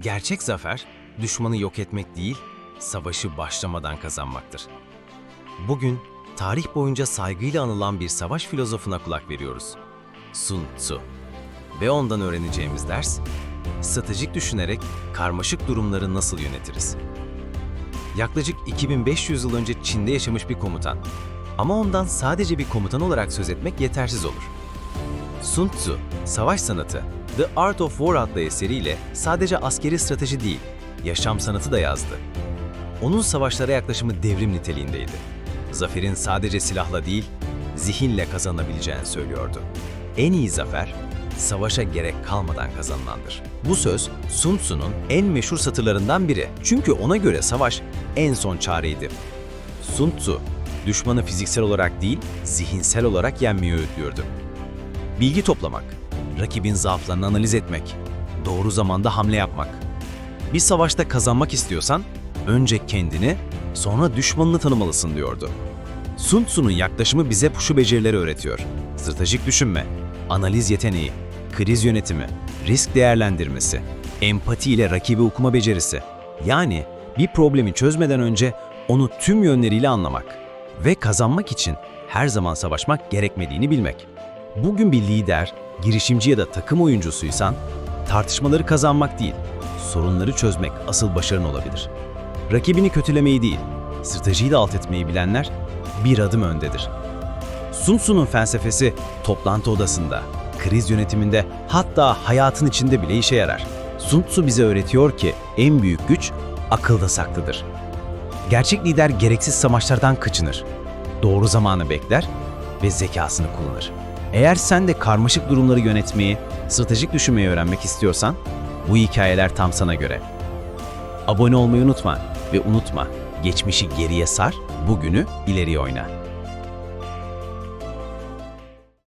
Gerçek zafer, düşmanı yok etmek değil, savaşı başlamadan kazanmaktır. Bugün, tarih boyunca saygıyla anılan bir savaş filozofuna kulak veriyoruz. Sun Tzu. Ve ondan öğreneceğimiz ders, stratejik düşünerek karmaşık durumları nasıl yönetiriz? Yaklaşık 2500 yıl önce Çin'de yaşamış bir komutan. Ama ondan sadece bir komutan olarak söz etmek yetersiz olur. Sun Tzu, Savaş Sanatı, The Art of War adlı eseriyle sadece askeri strateji değil, yaşam sanatı da yazdı. Onun savaşlara yaklaşımı devrim niteliğindeydi. Zaferin sadece silahla değil, zihinle kazanabileceğini söylüyordu. En iyi zafer, savaşa gerek kalmadan kazanılandır. Bu söz Sun Tzu'nun en meşhur satırlarından biri. Çünkü ona göre savaş en son çareydi. Sun Tzu, düşmanı fiziksel olarak değil, zihinsel olarak yenmeyi öğütlüyordu. Bilgi toplamak, rakibin zaaflarını analiz etmek, doğru zamanda hamle yapmak. Bir savaşta kazanmak istiyorsan önce kendini, sonra düşmanını tanımalısın diyordu. Sun Tzu'nun yaklaşımı bize şu becerileri öğretiyor. Stratejik düşünme, analiz yeteneği, kriz yönetimi, risk değerlendirmesi, empati ile rakibi okuma becerisi. Yani bir problemi çözmeden önce onu tüm yönleriyle anlamak ve kazanmak için her zaman savaşmak gerekmediğini bilmek. Bugün bir lider, girişimci ya da takım oyuncusuysan, tartışmaları kazanmak değil, sorunları çözmek asıl başarın olabilir. Rakibini kötülemeyi değil, stratejiyi de alt etmeyi bilenler bir adım öndedir. Sun Tzu'nun felsefesi toplantı odasında, kriz yönetiminde hatta hayatın içinde bile işe yarar. Sun Tzu bize öğretiyor ki en büyük güç akılda saklıdır. Gerçek lider gereksiz savaşlardan kaçınır. Doğru zamanı bekler ve zekasını kullanır. Eğer sen de karmaşık durumları yönetmeyi, stratejik düşünmeyi öğrenmek istiyorsan, bu hikayeler tam sana göre. Abone olmayı unutma ve unutma, geçmişi geriye sar, bugünü ileriye oyna.